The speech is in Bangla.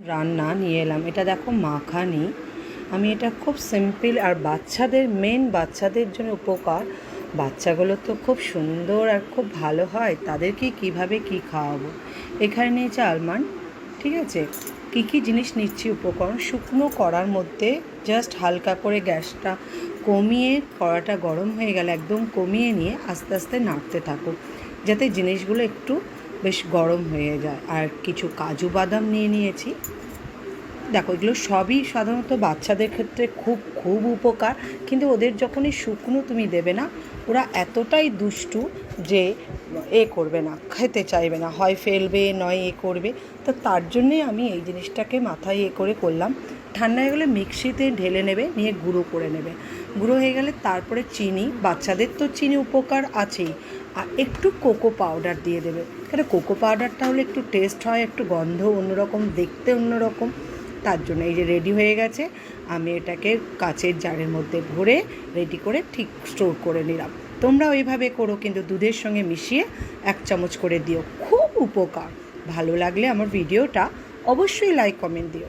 রান্না নিয়ে এলাম। এটা দেখো মাখানি। আমি এটা খুব সিম্পল আর বাচ্চাদের মেন বাচ্চাদের জন্য উপকার। বাচ্চাগুলো তো খুব সুন্দর আর খুব ভালো হয়। তাদেরকে কীভাবে কি খাওয়াবো? এখানে নিয়েছে আলমন্ড, ঠিক আছে? কী কী জিনিস নিচ্ছি উপকরণ? শুকনো করার মধ্যে জাস্ট হালকা করে গ্যাসটা কমিয়ে, কড়াটা গরম হয়ে গেলে একদম কমিয়ে নিয়ে আস্তে আস্তে নাড়তে থাকো। যাতে জিনিসগুলো একটু বেশ গরম হয়ে যায়। আর কিছু কাজু বাদাম নিয়ে নিয়েছি। দেখো, এগুলো সবই সাধারণত বাচ্চাদের ক্ষেত্রে খুব খুব উপকার। কিন্তু ওদের যখনই শুকনো তুমি দেবে না, ওরা এতটাই দুষ্টু যে এ করবে না, খেতে চাইবে না। হয় ফেলবে, নয় এ করবে। তো তার জন্যে আমি এই জিনিসটাকে মাথায় এ করে করলাম। ঠান্ডা গেলে মিক্সিতে ঢেলে নেবে, নিয়ে গুঁড়ো করে নেবে। গুঁড়ো হয়ে গেলে তারপরে চিনি, বাচ্চাদের তো চিনি উপকার আছেই। আর একটু কোকো পাউডার দিয়ে দেবে। কেন, কোকো পাউডারটা হলে একটু টেস্ট হয়, একটু গন্ধ অন্যরকম, দেখতে অন্যরকম। তার জন্য এই যে রেডি হয়ে গেছে, আমি এটাকে কাচের জারের মধ্যে ভরে রেডি করে ঠিক স্টোর করে নিলাম। তোমরা ওইভাবে করো, কিন্তু দুধের সঙ্গে মিশিয়ে এক চামচ করে দিও। খুব উপকার। ভালো লাগলে আমার ভিডিওটা অবশ্যই লাইক কমেন্ট দিও।